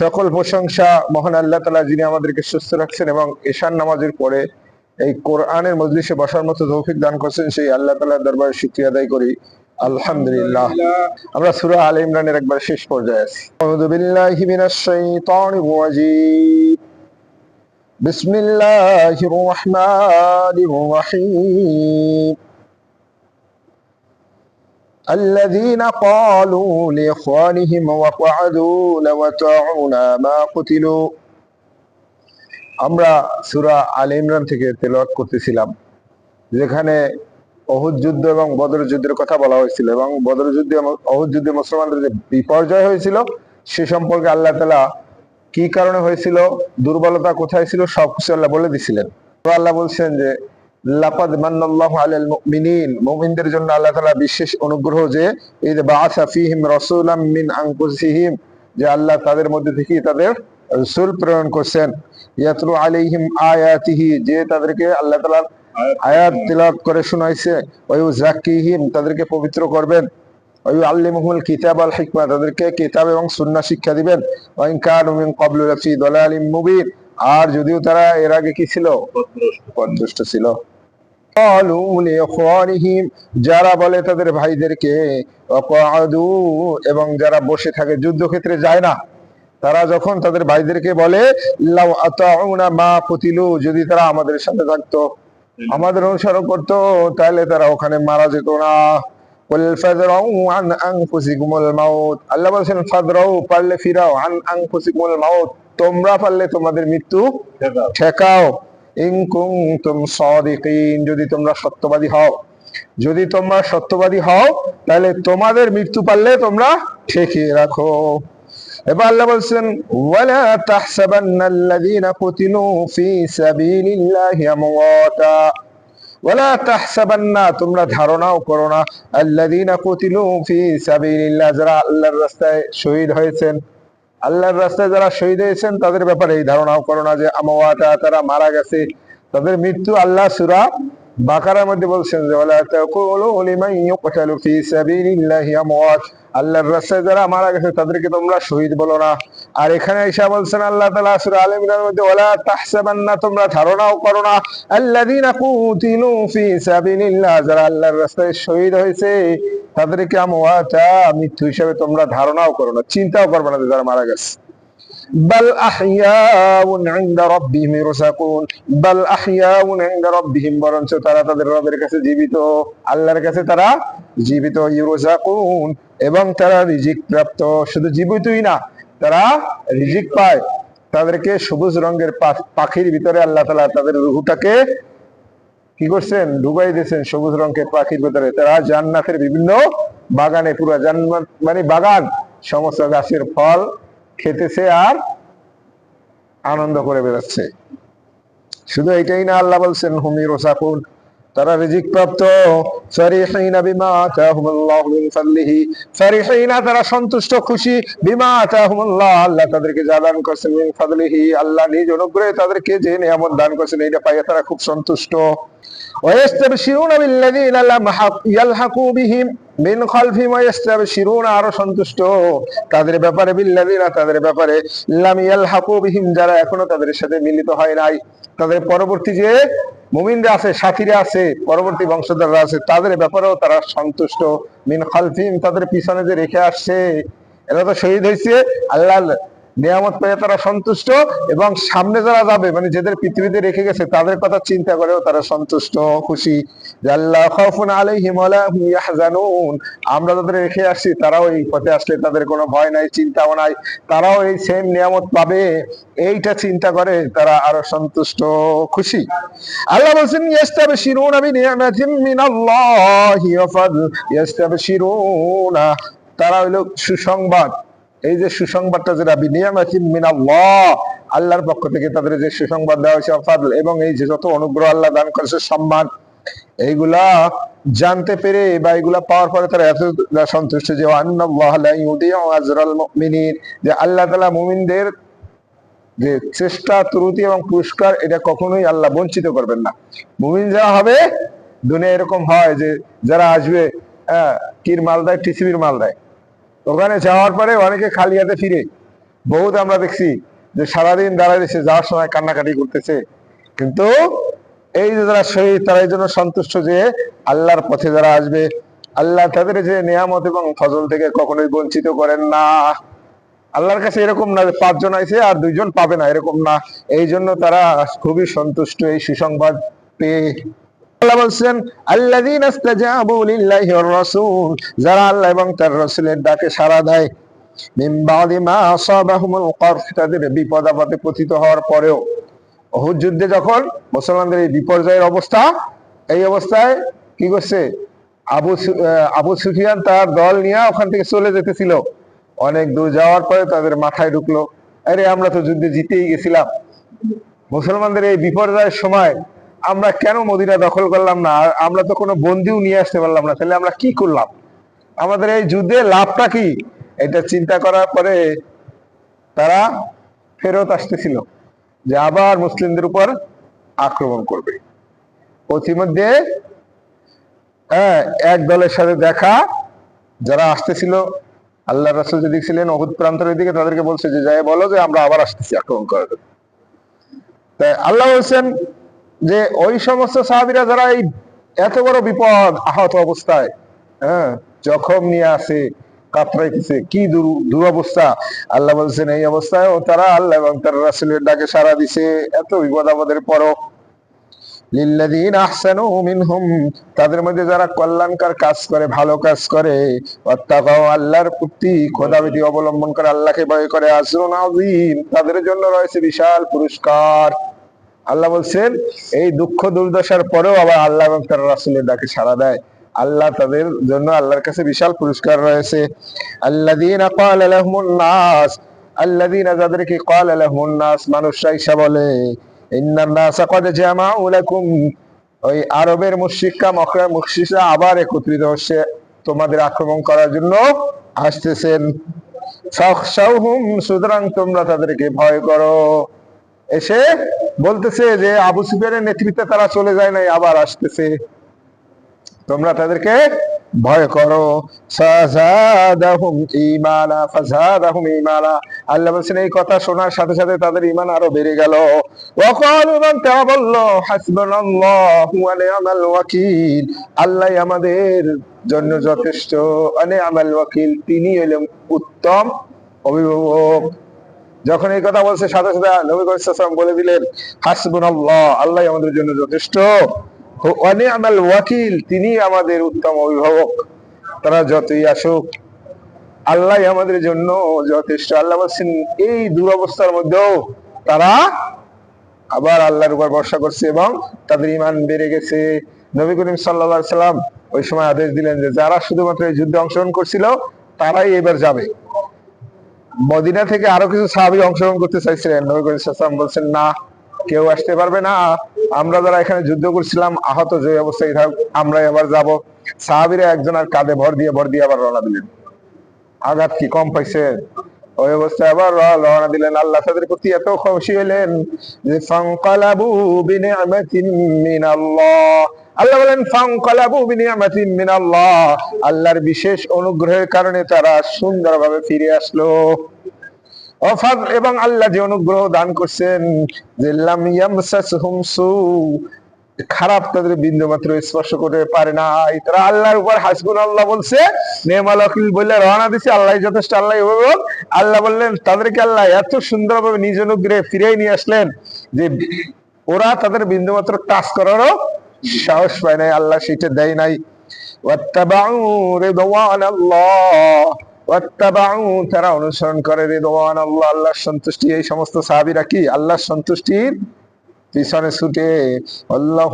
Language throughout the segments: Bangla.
সকল প্রশংসা মহান আল্লাহ তালা যিনি আমাদেরকে সুস্থ রাখছেন এবং ঈশান নামাজের পরে এই কোরআনের মজলিসে বসার মতো তৌফিক দান করছেন, সেই আল্লাহ তালার দরবারে শুক্রিয়া আদায় করি। আলহামদুলিল্লাহ। আমরা সূরা আল ইমরানের একবার শেষ পর্যায়ে আছি। الذين قالوا لإخوانهم وقعدوا لو أطاعونا ما قتلوا আমরা সূরা আল ইমরান থেকে তেলাওয়াত করতেছিলাম যেখানে অহুদ যুদ্ধ এবং বদর যুদ্ধের কথা বলা হয়েছিল এবং বদর যুদ্ধে এবং অহুদ যুদ্ধে মুসলমানদের যে বিপর্যয় হয়েছিল সে সম্পর্কে আল্লাহ তালা কি কারণে হয়েছিল দুর্বলতা কোথায় ছিল সব কিছু আল্লাহ বলে দিছিলেন তো আল্লাহ বলছেন যে লাকাদ মান্নাল্লাহু আলাল মুমিনিন। মুমিনদের জন্য আল্লাহ তাআলা বিশেষ অনুগ্রহ যে ইদ বাআসা ফীহিম রাসূলাম মিন আনফুসিহিম, যে আল্লাহ তাদের মধ্যে থেকে তাদের রাসূল প্রেরণ করেন ইয়াতলু আলাইহিম আয়াতিহি, যে তাদেরকে আল্লাহ তাআলার আয়াত তিলাওয়াত করে শোনাইছে। ওয়া ইউযাক্কিহিম, তাদেরকে পবিত্র করবেন। ওয়া ইউআল্লিমুহুল কিতাব আল হিকমা, তাদেরকে কিতাব এবং সুন্নাহ শিক্ষা দিবেন। ওয়া ইন কানু মিন ক্বাবলু লাফি দালালিম মুবিন, আর যদিও তারা এর আগে কি ছিল? পথভ্রষ্ট ছিল। যারা বলে তাদের ভাইদেরকে এবং যারা বসে থাকে যুদ্ধক্ষেত্রে যায় না তারা যখন তাদের ভাইদেরকে বলে মা পুতিলু যদি তারা আমাদের সাথে থাকতো আমাদের অনুসরণ করতো তাহলে তারা ওখানে মারা যেত না। তোমরা পারলে তোমাদের মৃত্যু ঠেকাও। ইন কুনতুম সাদিকিন, যদি তোমরা সত্যবাদী হও। যদি তোমরা সত্যবাদী হও, তাহলে তোমাদের মৃত্যু পারলে তোমরা ঠেকিয়ে রাখো। এবার আল্লাহ বলছেন, ওয়ালা তাহসাবান্নাল্লাযীনা কুতিলু ফি সাবিলিল্লাহি আমওয়াতা। ওয়ালা তাহসাবান্না, তোমরা ধারণাও করো না। আল্লাযীনা কুতিলু ফি সাবিলিল্লাহ, যারা আল্লাহর রাস্তায় শহীদ হয়েছেন আল্লাহর রাস্তায় যারা শহীদ হয়েছেন, তাদের ব্যাপারে এই ধারণাও করোনা যে আমাওয়াটা তারা মারা গেছে। তাদের মৃত্যু আল্লাহ সূরা বাকারার মধ্যে বলছেন আল্লাহর রাস্তায় যারা মারা গেছে, তাদেরকে তোমরা শহীদ বলো না। আর এখানে ঈসা বলছেন আল্লাহ তাআলা সূরা আল ইমরানের মধ্যে, ওয়ালা তাহসাবান্না, তোমরা ধারণাও করো না। আল্লাযীনা কুতিলু ফি সাবিলিল্লাহ, যারা আল্লাহর রাস্তায় শহীদ হয়েছে, তাদেরকে আমওয়াতা মৃত্যু হিসেবে তোমরা ধারণাও করো না, চিন্তাও করবে না যারা মারা গেছে। بل أحياء عند ربهم يرزقون بل أحياء عند ربهم বরঞ্চ তারা তাদের রবের কাছে জীবিত আল্লাহর কাছে তারা জীবিত ইউরজাকুন এবং তারা রিজিক প্রাপ্ত শুধু জীবিতই না তারা রিজিক পায় তাদেরকে সবুজ রঙের পা- পাখির ভিতরে আল্লাহ তাআলা তাদের রুহুটাকে কি করছেন ঢুকাই দিয়েছেন সবুজ রঙের পাখির ভিতরে তারা জান্নাতের বিভিন্ন বাগানে পুরো জান্নাত মানে বাগান সমস্ত গাছের ফল খেতেছে আর আনন্দ করে বেড়াচ্ছে। শুধু এটাই না আল্লাহ বলছেন হুমি রোসাকুন তারা রিজিক প্রাপ্ত বিমা আতাহুমুল্লাহ মিন ফাদলিহি। তারা সন্তুষ্ট, খুশি। বিমা আতাহুমুল্লাহ, আল্লাহ তাদেরকে যা দান করেছেন মিন ফাদলিহি। আল্লাহ নিজ অনুগ্রহে তাদেরকে যে নিয়ামত দান করেছেন এটা পাইয়া তারা খুব সন্তুষ্ট। ওয়াস্তাবশিরুনা লাম ইয়ালহাকু বিহিম মিন খালফি ওয়াস্তাবশিরুনা আরও সন্তুষ্ট। তাদের ব্যাপারে বিল্লাযিনা তাদের ব্যাপারে লাম ইয়ালহাকু বিহিম, যারা এখনও তাদের সাথে মিলিত হয় নাই। তাদের পরবর্তী যে মুমিনরা আছে সাথীরা আছে, পরবর্তী বংশধররা আছে, তাদের ব্যাপারেও তারা সন্তুষ্ট। মিন খালফিম তাদের পিছনে যে রেখে আসছে, এরা তো শহীদ হয়েছে। আল্লাহ নিয়ামত পেয়ে তারা সন্তুষ্ট এবং সামনে যারা যাবে মানে যাদের পৃথিবীতে রেখে গেছে, তাদের কথা চিন্তা করেও তারা সন্তুষ্ট, খুশি। আমরা যাদের রেখে আসছি, তারাও এই পথে আসলে তাদের কোনো ভয় নাই, চিন্তাও নাই। তারাও এই সেম নিয়ামত পাবে, এইটা চিন্তা করে তারা আরও সন্তুষ্ট, খুশি। আল্লাহ বলছেন, ইয়াস্তাবশিরুনা বিনিয়ামাতিন মিনাল্লাহি ওয়া ফাদল। তারা হইল সুসংবাদ। এই যে সুসংবাদটা যেটা বিনিয়ামাতিন মিনাল্লাহ, আল্লাহর পক্ষ থেকে তাদের যে সুসংবাদ দেওয়া হয়েছে এবং এই যে যত অনুগ্রহ আল্লাহ দান করেছে, সম্মান, এইগুলা জানতে পেরে বা এগুলা পাওয়ার পরে তারা এত সন্তুষ্ট যে যে আল্লাহ তালা মুমিনদের যে চেষ্টা, ত্রুটি এবং পুরস্কার এটা কখনোই আল্লাহ বঞ্চিত করবেন না। মুমিন যারা হবে দুনিয়া এরকম হয় যে যারা আসবে হ্যাঁ কির মাল দেয় টিসিবির মাল দেয়। ওখানে যাওয়ার পরে অনেকে খালি হাতে ফিরে। বহুত আমরা দেখছি যে সারাদিন দাঁড়ায় রয়েছে, যাওয়ার সময় কান্নাকাটি করতেছে। কিন্তু এই যে যারা শহীদ, তারা এই জন্য সন্তুষ্ট যে আল্লাহর পথে যারা আসবে, আল্লাহ তাদের যে নিয়ামত এবং ফজল থেকে কখনোই বঞ্চিত করেন না। আল্লাহর কাছে এরকম না যে পাঁচজন আছে আর দুইজন পাবে না, এরকম না। এই জন্য তারা খুবই সন্তুষ্ট এই সুসংবাদ পেয়ে। আল্লাহ বলছেন আল্লাহ এবং তার ডাকে বাদি মা তাদের বিপদ আপদে হওয়ার পরেও। যুদ্ধে যখন মুসলমানদের এই বিপর্যয়ের অবস্থা, এই অবস্থায় কি করছে? আবু আবু সুফিয়ান তার দল নিয়ে ওখান থেকে চলে যেতেছিল। অনেক দূর যাওয়ার পরে তাদের মাথায় ঢুকলো। আরে, আমরা তো যুদ্ধে জিতেই গেছিলাম। মুসলমানদের এই বিপর্যয়ের সময় আমরা কেন মদিনা দখল করলাম না? আমরা তো কোনো বন্দিও নিয়ে আসতে পারলাম না। তাহলে আমরা কি করলাম? আমাদের এই যুদ্ধে লাভটা কি? এটা চিন্তা করার পরে তারা ফেরত আসতেছিল যে আবার মুসলিমদের উপর আক্রমণ করবে। পথিমধ্যে হ্যাঁ এক দলের সাথে দেখা, যারা আসতেছিল আল্লাহ রাসুল যে দেখছিলেন অহুদ প্রান্তরের দিকে, তাদেরকে বলছে যে, যাই বলো যে, আমরা আবার আসতেছি আক্রমণ করার তাই আল্লাহ বলছেন যে ওই সমস্ত সাহাবিরা যারা এই এত বড় বিপদ আহত অবস্থায় হ্যাঁ জখম নিয়ে আসে, কাতরাইতেছে, কি দুরবস্থা? আল্লাহ বলছেন, এই অবস্থায় তারা আল্লাহ এবং তার রাসুলের ডাকে সারা দিছে, এত বিপদ আহসানু মিনহুম, তাদের মধ্যে যারা কল্যাণকর কাজ করে, ভালো কাজ করে অবলম্বন করে, আল্লাহকে ভয় করে আযীম, তাদের জন্য রয়েছে বিশাল পুরস্কার। আল্লাহ বলছেন, এই দুঃখ দুর্দশার পরেও আবার আল্লাহ এবং তার রাসূলের ডাকে সাড়া দেয়। আল্লাহ তাদের জন্য আল্লাহর কাছে বিশাল পুরস্কার রয়েছে। ক্বালা লাহুমুন নাস যাদেরকে মানুষরা বলে ওই আরবের আবার একত্রিত হচ্ছে, তোমাদের আক্রমণ করার জন্য আসতেছেন। সুতরাং তোমরা তাদেরকে ভয় করো। এসে বলতেছে যে আবু সুফিয়ানের নেতৃত্বে তারা চলে যায় নাই, আবার আসতেছে। তোমরা তাদেরকে ভয় করো। আল্লাহ বলছেন, এই কথা শোনার সাথে সাথে তাদের ইমান আরও বেড়ে গেল। মান বলল ওয়াকিল। আল্লাহ আমাদের জন্য যথেষ্ট ওয়া নি'মাল ওয়াকিল। তিনি হলেন উত্তম অভিভাবক। যখন এই কথা বলছে, সাথে সাথে নবী করিম বলে দিলেন, হাসবুনাল্লাহ, আল্লাহ আমাদের জন্য যথেষ্ট। নি'মাল ওয়াকিল তিনি আমাদের উত্তম অভিভাবক। তারা যতই আসুক, আল্লাহ আমাদের জন্য যথেষ্ট। আল্লাহ বলছেন, এই দুরবস্থার মধ্যেও তারা আবার আল্লাহর উপর ভরসা করছে এবং তাদের ইমান বেড়ে গেছে। নবী করিম সাল্লাল্লাহু সাল্লাম ওই সময় আদেশ দিলেন যে, যারা শুধুমাত্র এই যুদ্ধে অংশগ্রহণ করছিল, তারাই এবার যাবে। মদিনা থেকে আরও কিছু সাহাবী অংশগ্রহণ করতে চাইছিলেন। নবী করিম ওয়াসাল্লাম বলছেন, না, কেউ আসতে পারবে না। আমরা যারা এখানে যুদ্ধ করছিলাম, আহত যে অবস্থায় থাক আমরা এবার যাব। সাহাবীরা একজন আর কাঁধে ভর দিয়ে ভর দিয়ে আবার রওনা দিলেন। আঘাত কি কম পাইছে? ওই অবস্থায় আবার রওনা দিলেন। আল্লাহ তাদের প্রতি এত খুশি হলেন যে, ফানকালাবু বিনিআমাতিন মিনাল্লাহ। আল্লাহ বলেন, ফানকালাবু বিনিআমাতিন মিনাল্লাহ। আল্লাহর বিশেষ অনুগ্রহের কারণে তারা সুন্দরভাবে ফিরে আসলো। এবং আল্লাহ যে অনুগ্রহ দান করছেন, যে খারাপ তাদের বিন্দু মাত্র স্পর্শ করতে পারে না তারা আল্লাহর উপর হাসবুন আল্লাহ বলছে নেমাল অকিল বলে রওনা দিছে, আল্লাহ যথেষ্ট, আল্লাহ অভিভাবক আল্লাহ বললেন, তাদেরকে আল্লাহ এত সুন্দরভাবে নিজ অনুগ্রহে ফিরিয়ে নিয়ে আসলেন যে ওরা তাদের বিন্দু মাত্র টাচ করারও সাহস পায় নাই, আল্লাহ সেটা দেয় নাই। তারা অনুসরণ করে রিদওয়ান আল্লাহ। আল্লাহর সন্তুষ্টি, এই সমস্ত সাহাবীরা কি? আল্লাহর সন্তুষ্টির পিছনে ছুটে, আল্লাহ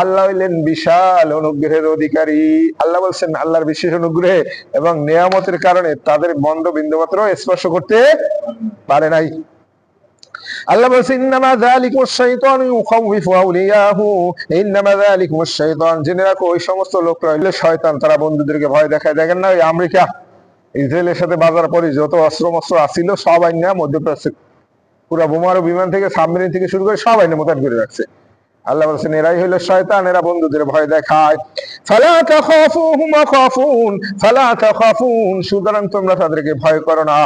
আল্লাহ হইলেন বিশাল অনুগ্রহের অধিকারী। আল্লাহ বলছেন, আল্লাহর বিশেষ অনুগ্রহে এবং নিয়ামতের কারণে তাদের মন্দ বিন্দু মাত্র স্পর্শ করতে পারে নাই। আল্লাহ বলছে, ইন্নামা যালিকুম শাইতান ইউখাউফু আউলিয়াহু। ইন্নামা যালিকুম শাইতান জেনে রাখো, ওই সমস্ত লোকরা হলো শয়তান, তারা বন্ধুদেরকে ভয় দেখায়। দেখেন না, ওই আমেরিকা, ইসরায়েলের সাথে বাজার পরে যত অস্ত্র মস্ত্র আসিল সব আইনা মধ্যপ্রাচ্যে। পুরো বোমারু বিমান থেকে, সাবমেরিন থেকে শুরু করে সব আইনে মোতায়েন করে রাখছে। আল্লাহ বলছেন এরাই হইল শয়তান এরা বন্ধুদের ভয় দেখায়। ফালা তাখাফুহুম খাফুন ফালা তাখাফুন সুতরাং তোমরা তাদেরকে ভয় করো না।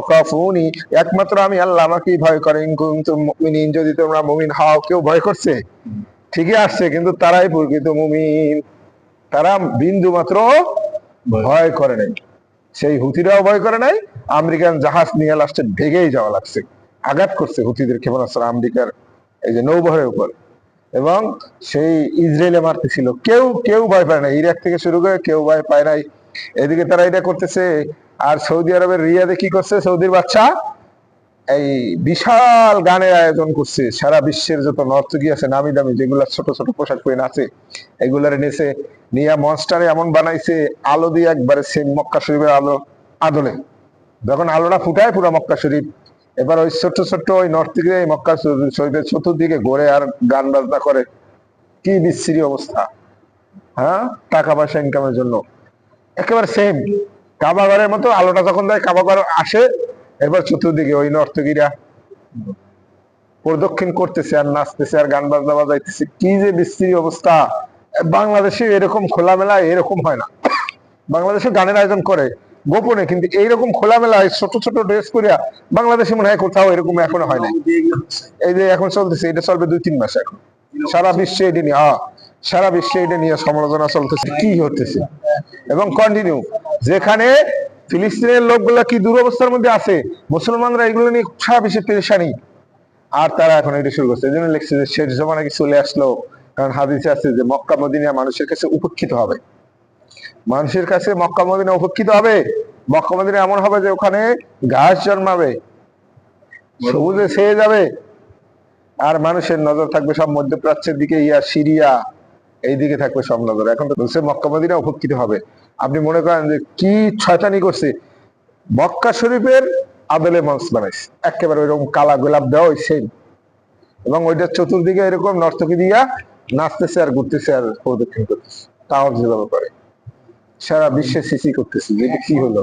অখাফুনি একমাত্র আমি আল্লাহ আমাকেই ভয় করে। ইনকুন্তুম মুমিনিন যদি তোমরা মুমিন হও কেউ ভয় করছে? ঠিকই আসছে কিন্তু তারাই প্রকৃত মুমিন। তারা বিন্দু মাত্র ভয় করে নাই। সেই হুতিরাও ভয় করে নাই আমেরিকান জাহাজ নিয়ে লাস্টে ভেগেই যাওয়া লাগছে। আঘাত করছে হুতিদের ক্ষেপণাস্ত্র আমেরিকার এই যে নৌবহরের উপর। এবং সেই ইসরায়েলে মারতেছিল কেউ কেউ ভয় পায় না ইরাক থেকে শুরু করে কেউ ভয় পায় নাই। এদিকে তারা এটা করতেছে। আর সৌদি আরবের রিয়াদে কি করছে? সৌদির বাচ্চা এই বিশাল গানের আয়োজন করছে। সারা বিশ্বের যত নর্তকী আছে নামি দামি যেগুলা ছোট ছোট পোশাক পরে নাচে, এগুলার নেছে। নিয়া মনস্টারে এমন বানাইছে, আলো দিয়ে একবারে সেম মক্কা শরীফের আলো, আদলে। যখন আলোটা ফুটায় পুরো মক্কা শরীফ এবার ওই ছোট্ট ছোট্ট ওই নর্তকীরা এই মক্কা শরীফের চতুর্দিকে ঘোরে আর গান বাজনা করে। কি বিশ্রী অবস্থা হ্যাঁ? টাকা পয়সা ইনকামের জন্য। একেবারে সেম কাবা ঘরের মতো আলোটা যখন দেয়, কাবা ঘর আসে এবার চতুর্দিকে ওই নর্তকীরা প্রদক্ষিণ করতেছে আর নাচতেছে আর গান বাজনা বাজাইতেছে। কি যে বিশ্রী অবস্থা। বাংলাদেশে এরকম খোলামেলা এরকম হয় না। বাংলাদেশে গানের আয়োজন করে। গোপনে, কিন্তু এইরকম খোলামেলা ছোট ছোট ড্রেস করিয়া বাংলাদেশে মনে হয় কোথাও এরকম এখনও হয় না এই যে এখন চলতেছে, এটা চলবে দুই তিন মাস এখন। সারা বিশ্বে এটা নিয়ে হ্যাঁ সারা বিশ্বে এটা নিয়ে সমালোচনা চলতেছে, কি হতেছে? এবং কন্টিনিউ যেখানে ফিলিস্তিনের লোকগুলা কি দুরবস্থার মধ্যে আছে, মুসলমানরা এগুলো নিয়ে সারা বিশ্বে পেরেশানি। আর তারা এখন এটা শুরু করছে, এই জন্য লিখছে যে শেষ জমানা কি চলে আসলো। কারণ হাদিসে আছে যে মক্কা মদিনা মানুষের কাছে উপেক্ষিত হবে। মানুষের কাছে মক্কা মদিনা উপেক্ষিত হবে। মক্কা মদিনা এমন হবে যে ওখানে ঘাস জন্মাবে, সবুজে ছেয়ে যাবে, আর মানুষের নজর থাকবে সব মধ্যপ্রাচ্যের দিকে, ইয়া সিরিয়া এই দিকে থাকবে সব নজর। এখন তো বলছে মক্কা মদিনা উপেক্ষিত হবে। আপনি মনে করেন যে কি ছয়তানি করছে? মক্কা শরীফের আদলে মঞ্চ বানাইছে। একেবারে ওইরকম কালা গোলাপ দেওয়া ওই সেম এবং ওইটার চতুর্দিকে এরকম নর্তকী দিয়া নাচতেছে আর ঘুরতেছে আর প্রদক্ষিণ করতেছে। তাও যেভাবে করে। সারা বিশ্বে সিসি করতেছে যেটা কি হলো?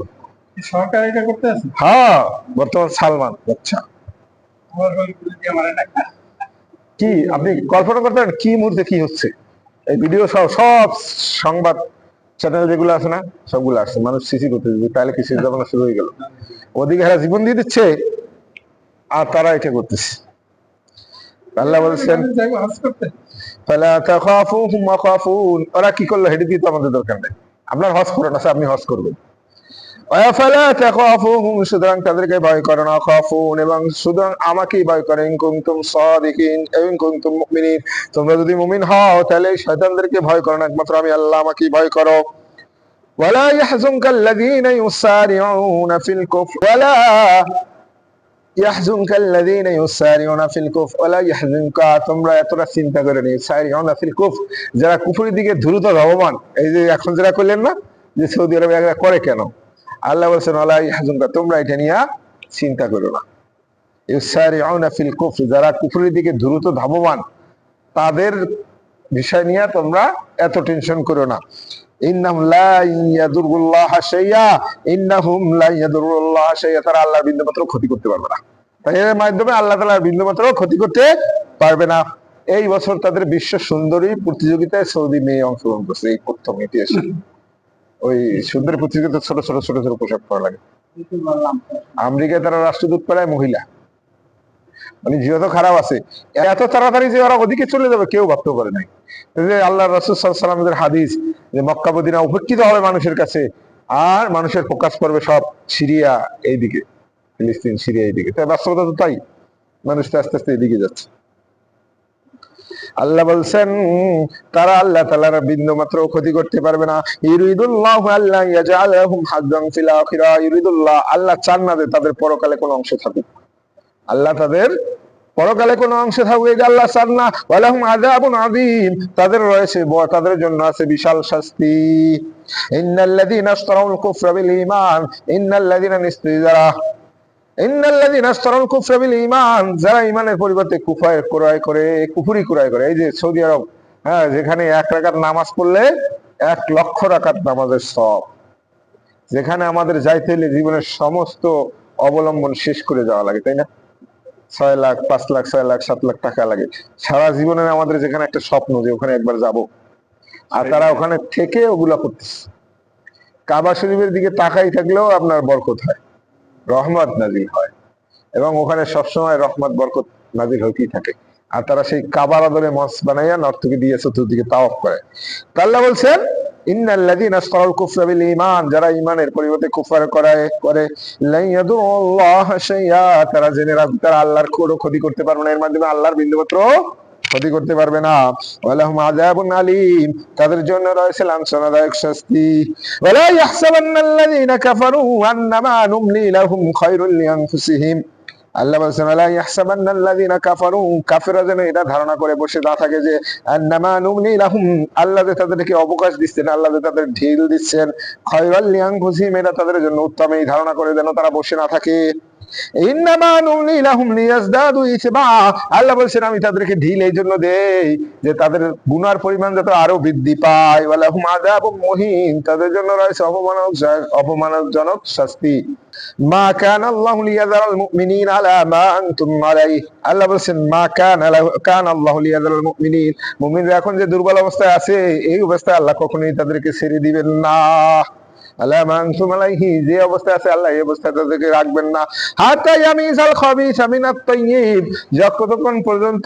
সরকার এটা করতে আছে? হ্যাঁ বর্তমান সালমান আচ্ছা। কি আপনি কল্পনা করতে পারেন কি মুহূর্তে কি হচ্ছে? এই ভিডিও সব সব সংবাদ চ্যানেল যেগুলো আছে না সবগুলো আসছে। মানুষ সিসি করতেছে তাহলে কিছু জমানা শুরু হয়ে গেল? ওদিকে এরা জীবন দিয়ে দিচ্ছে আর তারা এটা করতেছে। আল্লাহ বলছেন করতে। খাফুন ওরা কি করল হেডে দিয়ে তো আমাদের দরকার নেই। আপনার হজ করেন আছে আপনি হজ করবেন ওয়াফালা তাখাফুহুম সুতরাং তাদেরকে ভয় করে না খাফুন এবং সুতরাং আমাকেই ভয় করে ইন কুনতুম সাদিকিন ইন কুনতুম মুমিনিন তোমরা যদি মুমিন হও তাহলে এই শয়তানদেরকে ভয় করো না একমাত্র আমি আল্লাহ আমাকেই ভয় করো ولا يحزنك الذين يسارعون في الكفر ولا তোমরা এতটা চিন্তা করে নি ফিল কুফ যারা কুফুরের দিকে দ্রুত ধাবমান এই যে এখন যারা করলেন না, যে সৌদি আরবে এরা করে কেন? আল্লাহ বলছেন আল্লাহ ইয়াহজুনকা তোমরা এটা নিয়ে চিন্তা করো না। ফিল কুফ যারা কুফুরের দিকে দ্রুত ধাবমান, তাদের বিষয় নিয়ে তোমরা এত টেনশন করো না। ইন্নাহুম লা ইয়াদুরুল্লাহ শাইয়া, ইন্নাহুম লা ইয়াদুরুল্লাহ শাইয়া। তারা আল্লাহর বিন্দুমাত্র ক্ষতি করতে পারবে না। তাই এর মাধ্যমে আল্লাহ তাআলার বিন্দুমাত্র ক্ষতি করতে পারবে না। এই বছর তাদের বিশ্ব সুন্দরী প্রতিযোগিতায় সৌদি মেয়ে অংশগ্রহণ করছে, এই প্রথম ইতিহাসে। ওই সুন্দরী প্রতিযোগিতা ছোট ছোট ছোট ছোট পোশাক পরা লাগে। আমেরিকায় তারা রাষ্ট্রদূত পাড়ায় মহিলা। মানে যত খারাপ আছে। এত তাড়াতাড়ি যে ওরা ওদিকে চলে যাবে, কেউ ভাবতে পারে নাই। যে আল্লাহ রসুল সাল্লামের হাদিস যে মক্কা মদিনা উপেক্ষিত হবে মানুষের কাছে, আর মানুষের ফোকাস করবে সব সিরিয়া এইদিকে, ফিলিস্তিন, সিরিয়া এইদিকে। তাই বাস্তবতা তো তাই। মানুষ তো আস্তে আস্তে এদিকে যাচ্ছে। আল্লাহ বলছেন, তারা আল্লাহ তাআলার বিন্দু মাত্র ক্ষতি করতে পারবে না। ইউরিদুল্লাহু আল্লাহ আল্লাহ চান না যে তাদের পরকালে কোনো অংশ থাকুক। আল্লাহ তাদের পরকালে কোনো অংশে থাকবে আল্লাহ চান না, ওয়ালাহুম আযাবুন আযীম। তাদের রয়েছে তাদের জন্য আছে বিশাল শাস্তি। ইন্নাল্লাযীনা ইশতারাউল কুফরা বিল ঈমান, ইন্নাল্লাযীনা নিশ্চয়ই যারা ঈমানের পরিবর্তে কুফার ক্রয় করে, কুফরি ক্রয় করে, এই যে সৌদি আরব হ্যাঁ যেখানে এক রাকাত নামাজ পড়লে এক লক্ষ রাকাত নামাজের সব যেখানে আমাদের যাইতে হলে জীবনের সমস্ত অবলম্বন শেষ করে যাওয়া লাগে, তাই না? ছয় লাখ, পাঁচ লাখ, ছয় লাখ, সাত লাখ টাকা লাগে। সারা জীবনের আমাদের যেখানে একটা স্বপ্ন যে ওখানে একবার যাব। আর তারা ওখানে থেকে ওগুলা করতেছে। কাবা শরীফের দিকে তাকাই থাকলেও আপনার বরকত হয়। রহমত নাজিল হয়। এবং ওখানে সবসময় রহমত, বরকত নাজিল হইতেই থাকে। আর তারা সেই কাবার আদরে মস বানাইয়া নর্তকে দিয়ে চতুর্দিকে তাওয়াফ করে। তা আল্লাহ বলছেন ইন্নাল্লাযীনা আসকারুল কুফরা বিল যারা ঈমানের পরিবর্তে তারা জেনে রাখবে আল্লাহর কোনো ক্ষতি করতে পারবে না। এর মাধ্যমে আল্লাহর বিন্দুমাত্র ক্ষতি করতে পারবে না। ওয়ালাহুম আযাবুন আলীম, তাদের জন্য রয়েছে লাঞ্ছনাদায়ক শাস্তি। ওয়ালা ইয়াহসাবান্নাল্লাযীনা কাফারু আন্নামা আল্লাহ বলছেন, আলা ইয়াহসাবান্নাল্লাযীনা কাফারু কাফেররা যেন এটা ধারণা করে বসে না থাকে যে, আন্নামা নুমলি লাহুম আল্লাহ যে তাদেরকে অবকাশ দিচ্ছেন, আল্লাহ যে তাদের ঢিল দিচ্ছেন। খায়রুল লিআনফুসিহিম এটা তাদের জন্য উত্তম, এই ধারণা করে যেন তারা বসে না থাকে। আল্লাহ বলছেন, আমি তাদেরকে ঢিল এই জন্য দেই যে তাদের গুনার পরিমাণ যাতে আরও বৃদ্ধি পায়। মুহিন। তাদের জন্য রয়েছে অপমানজনক শাস্তি। এখন যে দুর্বল অবস্থায় আছে, এই অবস্থায় আল্লাহ কখনোই তাদেরকে ছেড়ে দিবেন না। আল্লাহ আলাইহি, যে অবস্থায় আছে আল্লাহ, এই অবস্থায় তাদেরকে রাখবেন না। মিনাত তাইয়িব, যতক্ষণ পর্যন্ত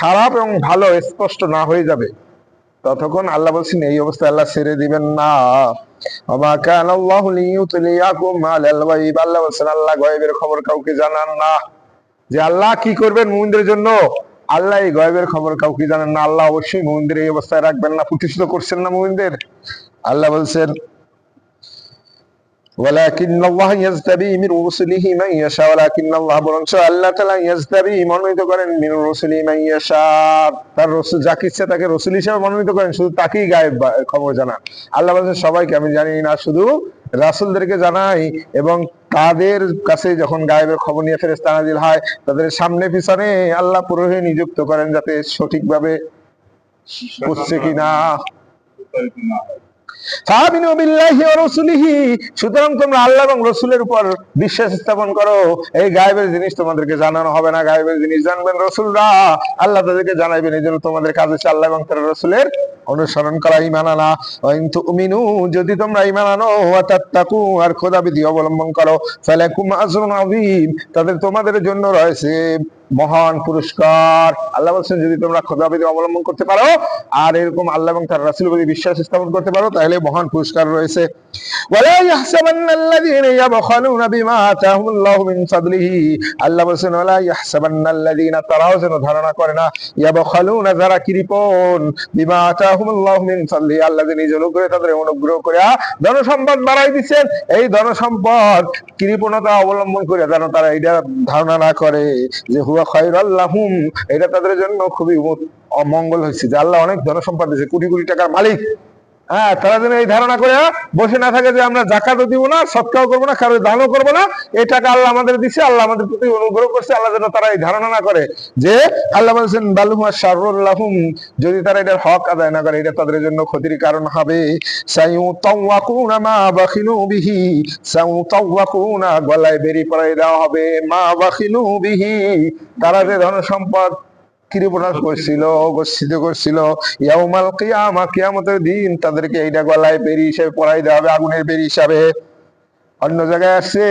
খারাপ এবং ভালো স্পষ্ট না হয়ে যাবে, ততক্ষণ আল্লাহ বলছেন, এই অবস্থায় আল্লাহ ছেড়ে দিবেন না। আল্লাহু আল্লাহ বলছেন, আল্লাহ গায়বের খবর কাউকে জানান না। যে আল্লাহ কি করবেন মুমিনদের জন্য? আল্লাহ এই গয়েবের খবর কাউকে জানেন না। আল্লাহ অবশ্যই মুমিনদের এই অবস্থায় রাখবেন না। প্রতিষ্ঠিত করছেন না মুমিনদের। আল্লাহ বলছেন ولكن الله يجتبي من رسله من يشاء ولكن الله বরং আল্লাহ তাআলা ইয়াজতাবি মনোনীত করেন মিন রুসুলি মান ইয়াশা তার রাসূল যাকে ইচ্ছা তাকে রাসূল হিসেবে মনোনীত করেন শুধু তাকেই গায়েব বা- খবর জানা আল্লাহ বলেন সবাইকে আমি জানি না শুধু রাসূলদেরকে জানাই এবং তাদের কাছে যখন গায়েবের খবর নিয়ে ফেরেশতা নাজিল হয় তাদের সামনে পিছনে আল্লাহ পুরোহিত নিযুক্ত করেন যাতে সঠিকভাবে করছে কিনা সুতরাং তোমরা আল্লাহ এবং রাসূলের উপর বিশ্বাস স্থাপন করো। এই গায়েবের জিনিস তোমাদেরকে জানানো হবে না। গায়েবের জিনিস জানবেন রাসূলরা। আল্লাহ তাদেরকে জানাইবেন এই জন্য তোমাদের কাজ হচ্ছে আল্লাহ এবং রাসূলের অনুসরণ করা ওয়া ইন যদি তোমরা আনো, ওয়া আর খোদাবিধি অবলম্বন করো। আযীম। তাদের তোমাদের জন্য রয়েছে মহান পুরস্কার। আল্লাহ বলছেন, যদি তোমরা খোদাবিধি অবলম্বন করতে পারো, আর এরকম আল্লাহ এবং তার রাসূলের প্রতি বিশ্বাস স্থাপন করতে পারো, তাহলে মহান পুরস্কার রয়েছে। করে বাড়াই দিচ্ছেন। এই ধন সম্পদ কৃপণতা অবলম্বন করে যেন তারা এটা ধারণা না করে, যে হুয়া এটা তাদের জন্য খুবই অমঙ্গল হয়েছে যে আল্লাহ অনেক ধনসম্পদ হয়েছে কোটি কোটি টাকার মালিক। হ্যাঁ তারা যেন এই ধারণা করে বসে না থাকে যে আমরা জাকাতও দিব না, সৎকাও করব না কারও দানও করব না, এই টাকা আল্লাহ আমাদের দিচ্ছে আল্লাহ আমাদের প্রতি অনুগ্রহ করছে, আল্লাহ যেন তারা এই ধারণা না করে যে আল্লাহ বলছেন বালুমা যদি তারা এটার হক আদায় না করে, এটা তাদের জন্য ক্ষতির কারণ হবে। সাইউতাওয়াকুনা মা বাখিলু বিহি, সাইউতাওয়াকুনা গলায় বেরি পড়াই দেওয়া হবে। মা বাখিলু বিহি, তারা যে ধন সম্পদ কৃপণা করছিল গচ্ছিত করছিল ইয়াউমাল কিয়ামা কিয়ামতের দিন তাদেরকে এইটা গলায় বেরি হিসেবে পড়াই দেওয়া হবে আগুনের বেরি হিসাবে। অন্য জায়গায় আসছে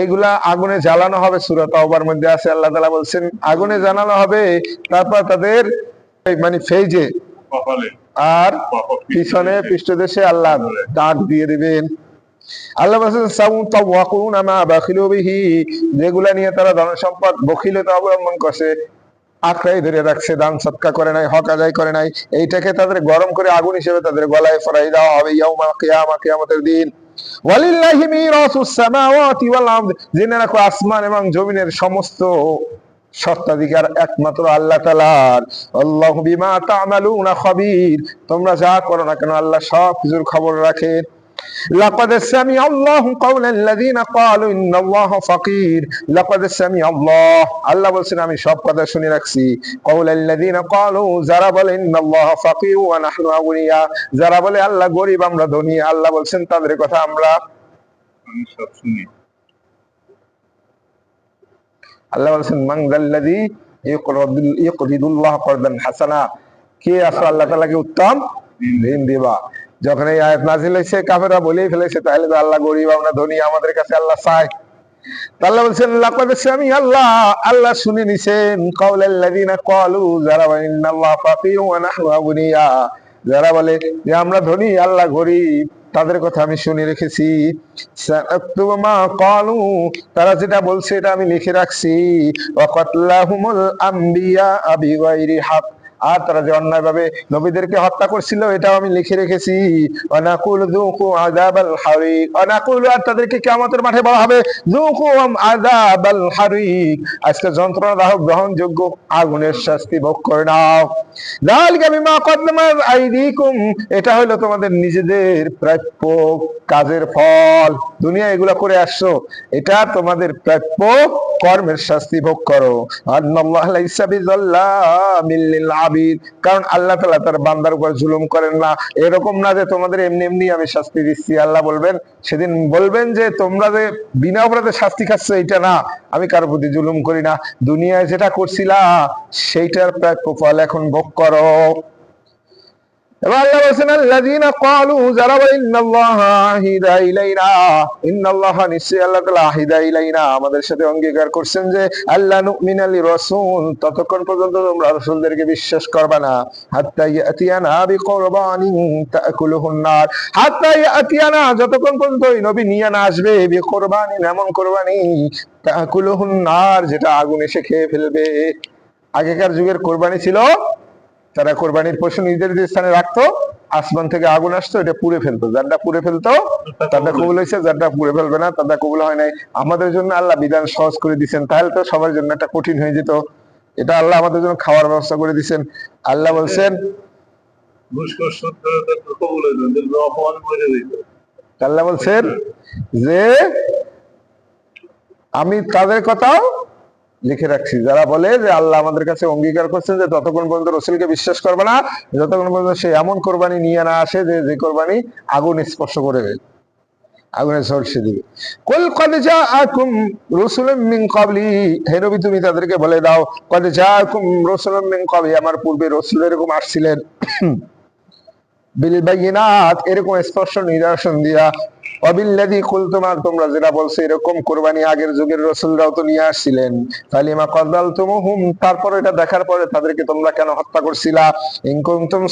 এইগুলা আগুনে জ্বালানো হবে সুরত অবার মধ্যে আছে আল্লাহ তালা বলছেন আগুনে জানানো হবে তারপর তাদের মানে ফেজে আর পিছনে পৃষ্ঠদেশে আল্লাহ দাগ দিয়ে দিবেন। আল্লাহ যেগুলা নিয়ে তারা ধন সম্পদ বখিলতা অবলম্বন করছে আঁকড়াই ধরে রাখছে, দান সৎকা করে নাই, হক আদায় করে নাই। এইটাকে তাদের গরম করে আগুন হিসেবে তাদের গলায় ফরাই দেওয়া হবে ইয়াউমা কিয়ামা কিয়ামতের দিন। ওয়ালিল্লাহি মিরাসুস সামাওয়াতি ওয়াল আরদ। জেনে রাখো, আসমান এবং জমিনের সমস্ত সত্তাধিকার একমাত্র আল্লাহ তাআলার। আল্লাহু বিমা তা'মালুনা খাবীর। তোমরা যা করো না কেন, আল্লাহ সব কিছুর খবর রাখেন। لقد سمع الله قول الذين قالوا ان الله فقير لقد سمع الله আল্লাহ বলছেন আমি সব কথা শুনে রাখছি قول الذين قالوا যারা বলে ان الله فقير ونحن اغنياء যারা বলে আল্লাহ গরিব আমরা ধনী আল্লাহ বলছেন তাদের কথা আমরা আমি সব শুনি আল্লাহ বলছেন মান যাল্লাযী ইউকরিদুল- ইউকরিদুল্লাহ করদান হাসানা কে আসো আল্লাহ তাআলাকে উত্তম ঋণ দিবা যখন এই আয়াত নাজিল হয়েছে, কাফেররা বলেই ফেলেছে, তাহলে তো আল্লাহ গরিব, আমরা ধনী, আমাদের কাছে আল্লাহ চায় গরিব, তাদের কথা আমি শুনে রেখেছি। তারা যেটা বলছে, এটা আমি লিখে রাখছি। আম্বিয়া বিগাইরি হক আর তারা যে অন্যায় ভাবে নবীদেরকে হত্যা করছিল, এটাও আমি লিখে রেখেছি। অনাকুল অনাকুল আর তাদেরকে কিয়ামতের মাঠে বলা হবে যুকু আযাবাল হারিক। আজকে গ্রহণযোগ্য আগুনের শাস্তি ভোগ করে নাও। এটা হলো তোমাদের নিজেদের প্রাপ্য কাজের ফল। দুনিয়া এগুলা করে আসছো, এটা তোমাদের প্রাপ্য কর্মের শাস্তি ভোগ করো। আন্নাল্লাহ লাইসা আবিদ কারণ আল্লাহ তালা তার বান্দার উপর জুলুম করেন না। এরকম না যে তোমাদের এমনি এমনি আমি শাস্তি দিচ্ছি, আল্লাহ বলবেন। সেদিন বলবেন যে, তোমরা যে বিনা অপরাধে শাস্তি খাচ্ছ এটা না। আমি কারোর প্রতি জুলুম করি না। দুনিয়ায় যেটা করছিলা, সেইটার প্রায় কপাল এখন ভোগ করো। আমাদের সাথে অঙ্গীকার করছেন যে আল্লাহ ততক্ষণ পর্যন্ত তোমরা বিশ্বাস করবে না। যতক্ষণ পর্যন্ত নবী নিয়ে আসবে, বিকুরবানিন এমন কোরবানি, তাকুলুহুন যেটা আগুন এসে খেয়ে ফেলবে। আগেকার যুগের কোরবানি ছিল তারা কোরবানির পশু নিজেদের যে স্থানে রাখতো আসমান থেকে আগুন আসতো এটা পুড়ে ফেলতো। যারটা পুড়ে ফেলতো তারটা কবুল হয়েছে যারটা পুড়ে ফেলবে না তারটা কবুল হয় নাই। আমাদের জন্য আল্লাহ বিধান সহজ করে দিচ্ছেন তাহলে তো সবার জন্য একটা কঠিন হয়ে যেত। এটা আল্লাহ আমাদের জন্য খাওয়ার ব্যবস্থা করে দিচ্ছেন আল্লাহ বলছেন আল্লাহ বলছেন যে আমি তাদের কথাও লিখে রাখছি। যারা বলে যে আল্লাহ আমাদের কাছে অঙ্গীকার করছেন যে ততক্ষণ পর্যন্ত রসুলকে বিশ্বাস করবে না যতক্ষণ পর্যন্ত সে এমন কোরবানি নিয়ে না আসে যে যে কোরবানি আগুন স্পর্শ করে আগুনে নবী, তুমি তাদেরকে বলে দাও, কদ ক্বাবলি। আমার পূর্বে এরকম আসছিলেন। এরকম নিদর্শন দিয়া নিয়ে তাদেরকে তোমরা কেন হত্যা করছিলা? ইনকুমতুম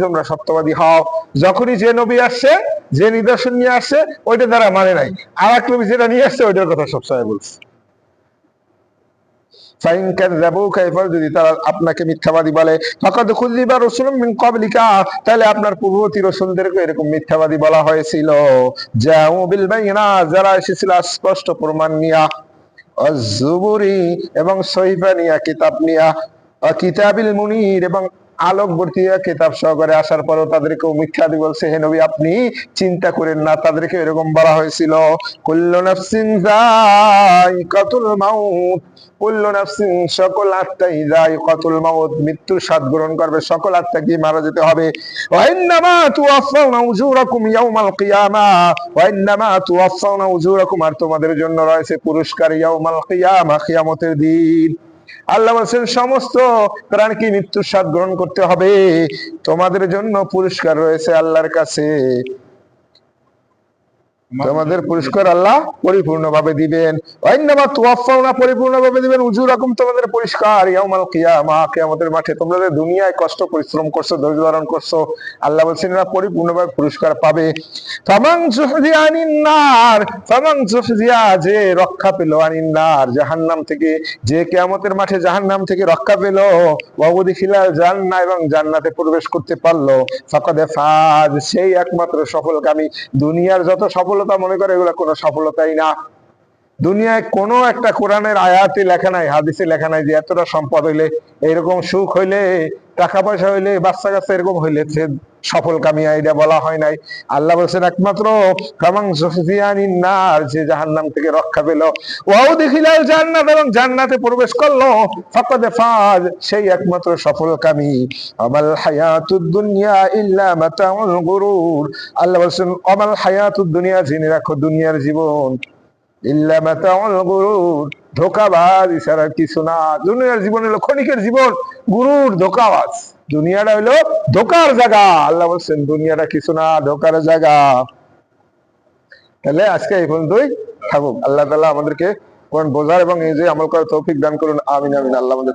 তোমরা সত্যবাদী হও, যখনই যে নবী আসছে, যে নিদর্শন নিয়ে আসছে, ওইটা দ্বারা মানে নাই। আর এক নবী যেটা নিয়ে আসছে, ওইটার কথা সবসময় বলছে। আপনাকে মিথ্যাবাদী বলে তাহলে আপনার পূর্ববর্তী রাসূলদেরকে এরকম মিথ্যাবাদী বলা হয়েছিল। যারা এসেছিল স্পষ্ট প্রমাণ নিয়া। আজ-জুবুরি এবং সহিফা নিয়া, কিতাব নিয়া। কিতাবিল মুনির এবং আলোকবর্তী কিতাব সহকারে আসার পরও তাদেরকেও মিথ্যাদি বলছে, হে নবী, আপনি চিন্তা করেন না তাদেরকে এরকম বলা হয়েছিল। কুল্লু নাফসিন যায়িকাতুল মাউত, কুল্লু সকল মাউত। মৃত্যুর স্বাদ গ্রহণ করবে, সকল আত্মাকে মারা যেতে হবে। ওয়া ইন্নামা তুওয়াফাউনা উজুরাকুম ইয়াউমাল কিয়ামা, ওয়া ইন্নামা তুওয়াফাউনা উজুরাকুম, আর তোমাদের জন্য রয়েছে পুরস্কার ইয়াউমাল কিয়ামা, কিয়ামতের দিন। আল্লাহ বলছেন, সমস্ত প্রাণকে মৃত্যুর স্বাদ গ্রহণ করতে হবে। তোমাদের জন্য পুরস্কার রয়েছে আল্লাহর কাছে। তোমাদের পুরস্কার আল্লাহ পরিপূর্ণভাবে দিবেন। অন্যমা তুয়াফাউনা পরিপূর্ণভাবে দিবেন। উজু রকম তোমাদের পরিষ্কার। ইয়াউমাল কিয়ামা কিয়ামতের মাঠে তোমরা যে দুনিয়ায় কষ্ট পরিশ্রম করছ ধৈর্য ধারণ করছ আল্লাহ বলছেন এরা পরিপূর্ণভাবে পুরস্কার পাবে। আনিন নার ফামান জুহজিয়া যে রক্ষা পেল আনিন নার জাহান্নাম থেকে যে কিয়ামতের মাঠে জাহান্নাম থেকে রক্ষা পেল ওয়াবুদি খিলাল জান্না এবং জান্নাতে প্রবেশ করতে পারল। ফাকাদে ফাজ সেই একমাত্র সফলকামী দুনিয়ার যত সফলতা মনে করে এগুলো কোনো সফলতাই না। দুনিয়ায় কোনো একটা কোরআনের আয়াতে লেখা নাই হাদিসে লেখা নাই যে এতটা সম্পদ হইলে এরকম সুখ হইলে, টাকা পয়সা হইলে, বাচ্চা কাচ্চা এরকম হইলে সে সফল কামিয়া এটা বলা হয় নাই। আল্লাহ বলছেন, একমাত্র নার, যে জাহান্নাম থেকে রক্ষা পেল। ওয়াও দেখিলাল জান্নাত এবং জান্নাতে প্রবেশ করল। ফাকাদে ফাজ, সেই একমাত্র সফল কামি। আমাল হায়াতুদ দুনিয়া ইল্লা মাতাউল গুরুর। আল্লাহ বলছেন আমাল হায়াতুদ দুনিয়া, জেনে রাখো, দুনিয়ার জীবন ধোকাবাজ কিছু না। দুনিয়ার ক্ষণিকের জীবন, গুরুর ধোকাবাজ। দুনিয়াটা হলো ধোকার জায়গা। আল্লাহ বলছেন, দুনিয়াটা কিছু না, ধোকার জায়গা। তাহলে আজকে এই পর্যন্তই থাকুক। আল্লাহ তালা আমাদেরকে বোঝার এবং এই যে আমল করার তৌফিক দান করুন। আমিন আমিন। আল্লাহ আমাদের